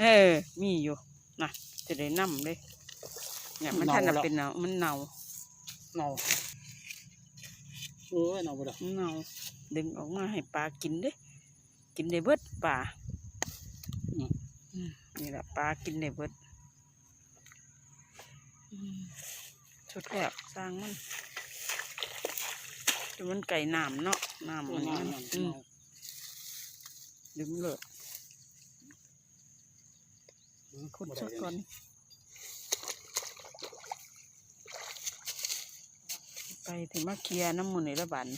เออ มีอยู่นะจะได้นํเลยเนี่ยมันเน่าท่านน่ะแล้วเป็นเนามันเน่าเน่าเอ้ยเน่าบ่ได้มันเน่าดึงออกมาให้ปลากินเด้กินได้เบิดปลาอืมอืมนี่แหละปลากินได้เบิดอืมชุดแล้วสร้างมันแต่มันไก่น้ำเนาะน้ำเอมัอนเน่ามันเน่าอืมเน่าดึงเลย ขุดได้สักเลยก่อนไปถึงมาเคลียร์น้ำมันในระบัน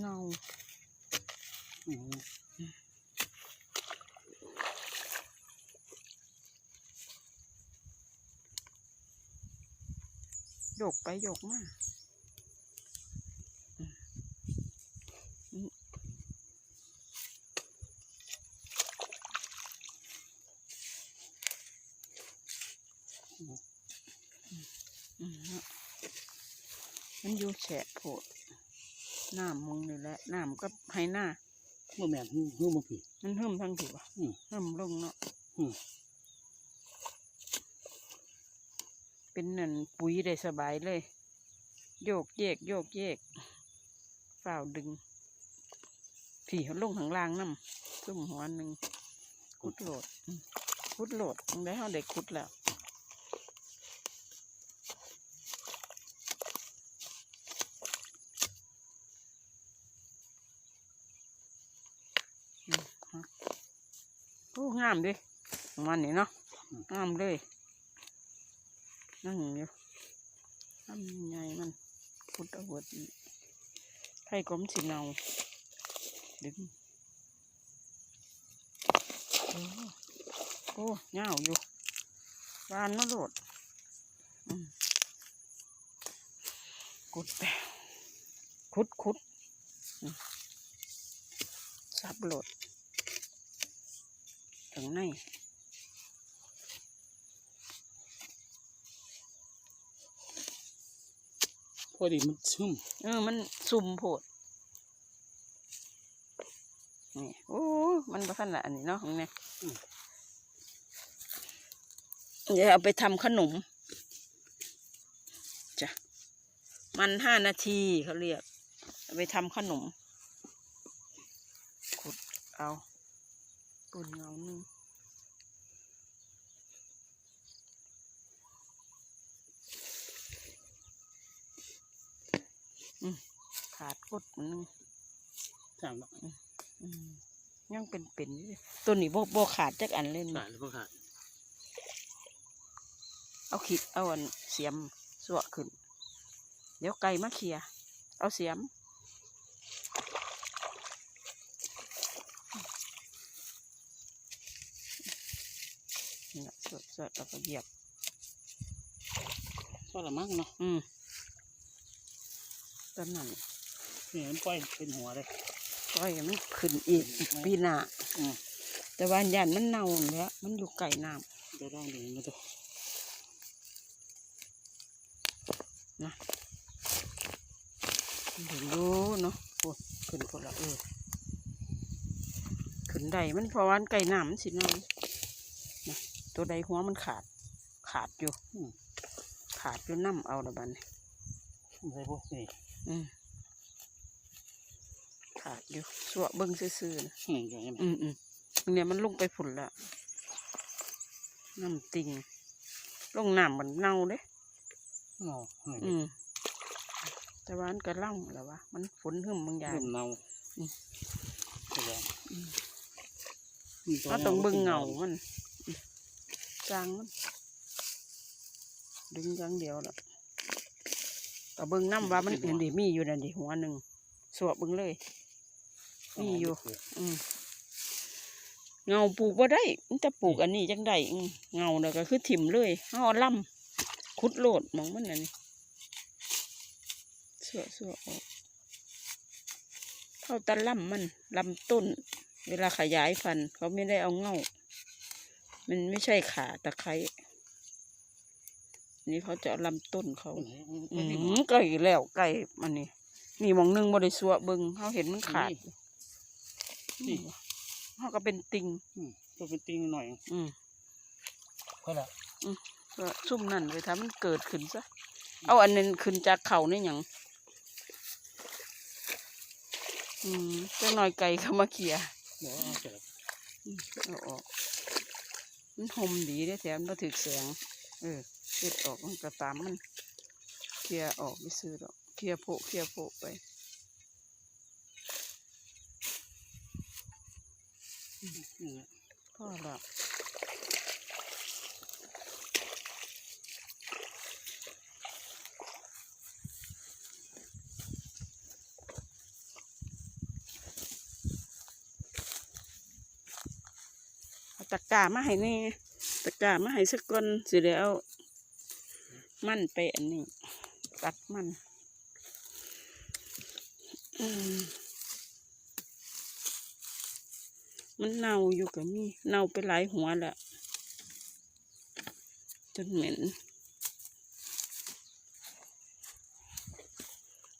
เงา โยกไปโยกมาอมันอยู่แฉะโผดน้ำมึงนี่แหละน้ำก็ให้หน้าบ่แม่นหูหูบ่พี่มันเฮิ่มทั้งถูกอะอืมเฮิ่มลงเนาะ อืม เป็นนั่นปุ๋ยได้สบายเลย โยกเยกโยกเยกฝ้าวดึงผีเขาลงข้างล่างน้ำซุ่มหัวหนึ่งคุดโหลดอืมคุดโหลดตรงได้เขาได้คุดแล้วอืมฮะโอ้งามเดิมันนี่เนาะงามเลย นั่งอยู่ทำยังไงมันพุดเอาเวิดอีกไผ่กลมสีเนาดึงโอ้โอ้เงาอยู่วานมาโหลดกุดไปคุดคุดอืมซับโหลดถึงใน พอดีมันซึมเออมันซุ่มโพดนี่โอ้มันประคันละอันนี้เนาะของเนี่ยเดี๋ยวเอาไปทำขนมจ้ะมันห้านาทีเขาเรียกเอาไปทำขนมขุดเอาปุ่นเงาหนึ่ง ขาดกดมันหนึงสามแล้วอืมยังเป็นเป็นอยู่เลยตัวนี้บ่บ่ขาดจักอันเล่นขาดหรือบ่ขาดเอาขีดเอาอันเสียมสวะขึ้น เดี๋ยวไก่มาเคลียร์เอาเสียม นี่ล่ะสวดสวดแล้วก็เหยียบพอละมั้งเนาะอืมตอนนั้น นี่มันปล่อยเป็นหัวเลยก็ยังมันขึ้นอีกปีหน้าอืมแต่ว่ายันมันเน่าแล้วมันอยู่ไก่น้เดี๋ยวลองดูมาดูำเดี๋ยวดูเนาะโอ้ขึ้นคนละเออขึ้นใดมันเพราะว่าไก่น้ำมันสิเน่านะตัวใดหัวมันขาด ขาดอยู่อืมขาดอยู่น้ำเอาละบัดนใส่พวกนี่อืม ขาดอยู่สวะเบิ้งซื่อๆนะอืมอย่างนี้มันอืมอืมเนี่ยมันลงไปฝุ่นละน้ำติงลงน้ำมันเน่าเด้เนาอืมอืมแต่ว่ามันก็เล่าแล้ววะมันฝนหึมบางอย่างเริ่มเน่าอืมใช่แล้วอืมอืมเราต้องเบิ่งเงามันอืมจางมันดึงอย่างเดียวละก็เบิ่งน้ำว่ามันเห็นดิมีอยู่นั่นดิหัวหนึ่งสวบเบิ่งเลย มีอยู่ อืมเงาปลูกบ่ได้มันจะปลูกอันนี้จังได้อืมเงาเนี่ยก็คือถิ่มเลยห่อาล่ำคุดโลดหมองมันอันนี้เสือเสือออกเข้าตะล่ำมันลำต้น เวลาขยายฟัน เขาไม่ได้เอาเงา มันไม่ใช่ขาตะไคร้นี่เขาจะเอาลำต้นเขาอืมไก่แล้วไก่มันนี่นี่หมองหนึงบ่ได้สัวเบิ่งเขาเห็นมันขาด นี่เขาก็เป็นติงอืมตัวเป็นติงหน่อยอืมก็ละก็ซุ่มนั่นไปทำมันเกิดขึ้นซะเอาอันนั้นขึ้นจากเขานี่หยังอืมจังหน่อยไก่เข้ามาเขี่ยบอกว่าเอาแต่อืมเอาออก มันห่มดีได้อแถมมาถึกแสง เออเด็ดออกมันก็ตามมันเคลียร์ออกไม่ซื้อดอกเคลียร์โพะเคลียร์โพะไป นี่แหละพ่อละเอาตะกร้ามาให้แนี่ตะกร้ามาให้สักคนสิเดี๋ยวมันไปอันนี้ตัดมัน อืม มันเน่าอยู่กับมีเน่าไปหลายหัวและจนเหม็น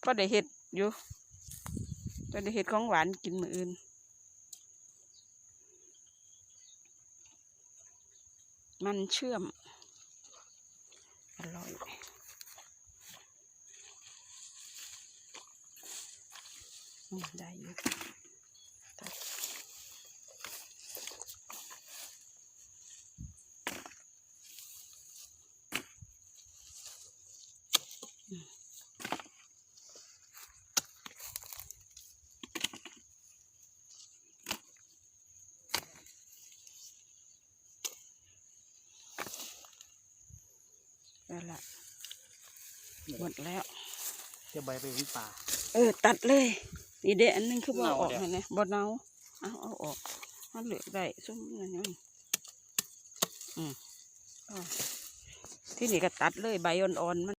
ก็ได้เห็ดอยู่ก็ได้เห็ดของหวานกินมืออื่นมันเชื่อม อร่อยได้อยู่ หมดแล้ว จะใบไปเป็นป่า เออ ตัดเลย นี่เดะอันนึงคือบ่เนาเอาออกเดี๋ยวให้นะบ่เนาเอาเอาออกมันเหลือได้ซุ่มนั่นนี่อืมอ้อที่นี่ก็ตัดเลยใบอ่อนๆมัน